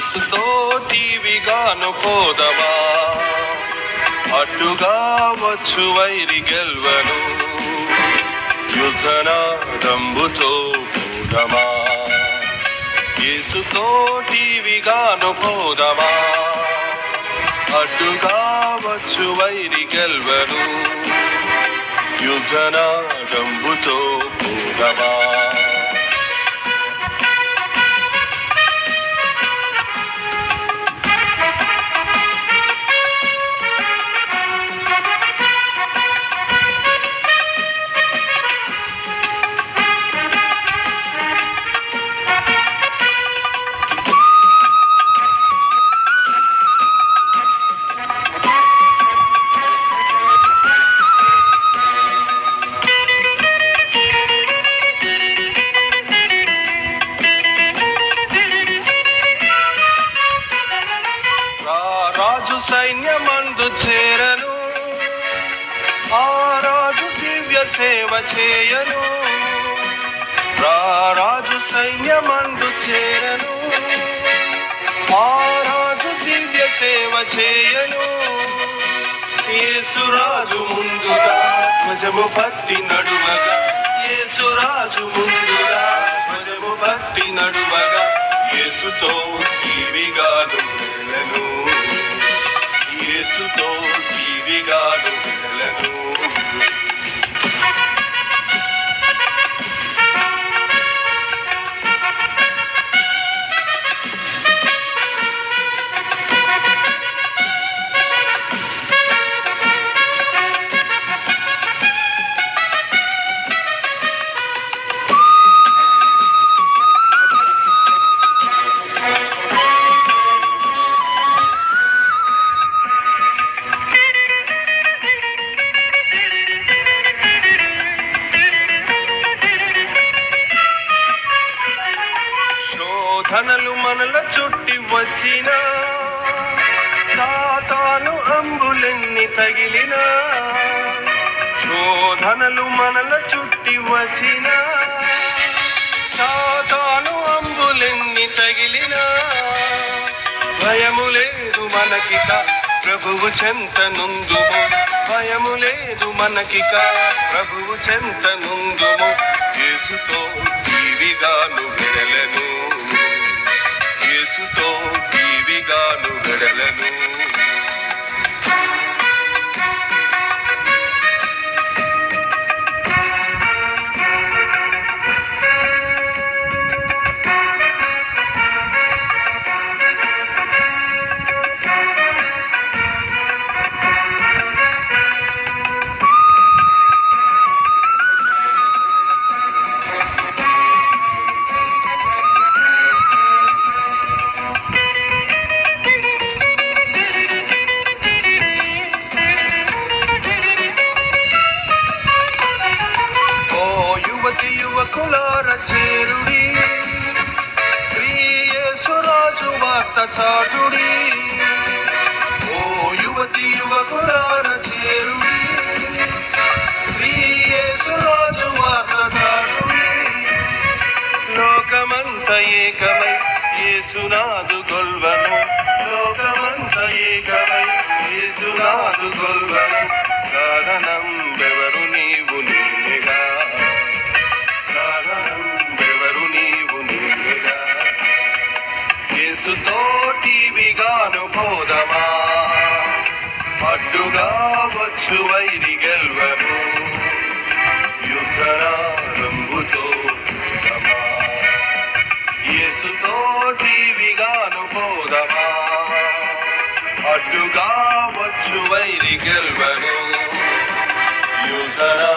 యేసుతో టీవీగాను పోదవా? అడ్డుగా వచ్చు వైరి గెల్వను. యుద్ధనాదంబుతో పోదమా? యేసుతోటివిగాను పోదమా? అడ్డుగా వచ్చు వైరి గెల్వను. యుద్ధనాదంబుతో పోదమా? సైన్యమందు చేరను. ఆ రాజు దివ్య సేవ చేయను. రాజు సైన్యమందు చేరను. ఆ రాజు దివ్య సేవ చేయను. యేసురాజు ముందుగా ధ్వజము పట్టి నడువగా. యేసురాజు ముందుగా ధ్వజము పట్టి నడువగా. యేసుతో టీవిగాను వెళ్ళను. యేసుతో టీవిగాను శోధనలు మనల చుట్టి వచ్చిన. సాతాను అంబులెన్ని తగిలిన. శోధనలు మనల చుట్టి వచ్చిన. సాతాను అంబులెన్ని తగిలిన. భయము లేదు మనకిక ప్రభువు చెంత నుందుము. భయము లేదు మనకిక ప్రభువు చెంత నుందుము. యేసుతో జీవిగాను వెడలను చేరుడి. శ్రీ యేసురాజు వార్త చాటుడి. ఓ యువతి యువకులార చేరుడి. శ్రీ యేసురాజు వార్త చాటుడి. లోకమంత ఏకమై యేసునాదు గొల్వను లోకమంత ఏకమై యేసునాదు గొల్వను యేసుతోటివిగాను అడ్డుగా వచ్చు వైరి గెల్వము యుద్ధరారంభుతో పోదమా యేసుతోటివిగాను పోదమా అడ్డుగా వచ్చు వైరి గెల్వము యుద్ధరా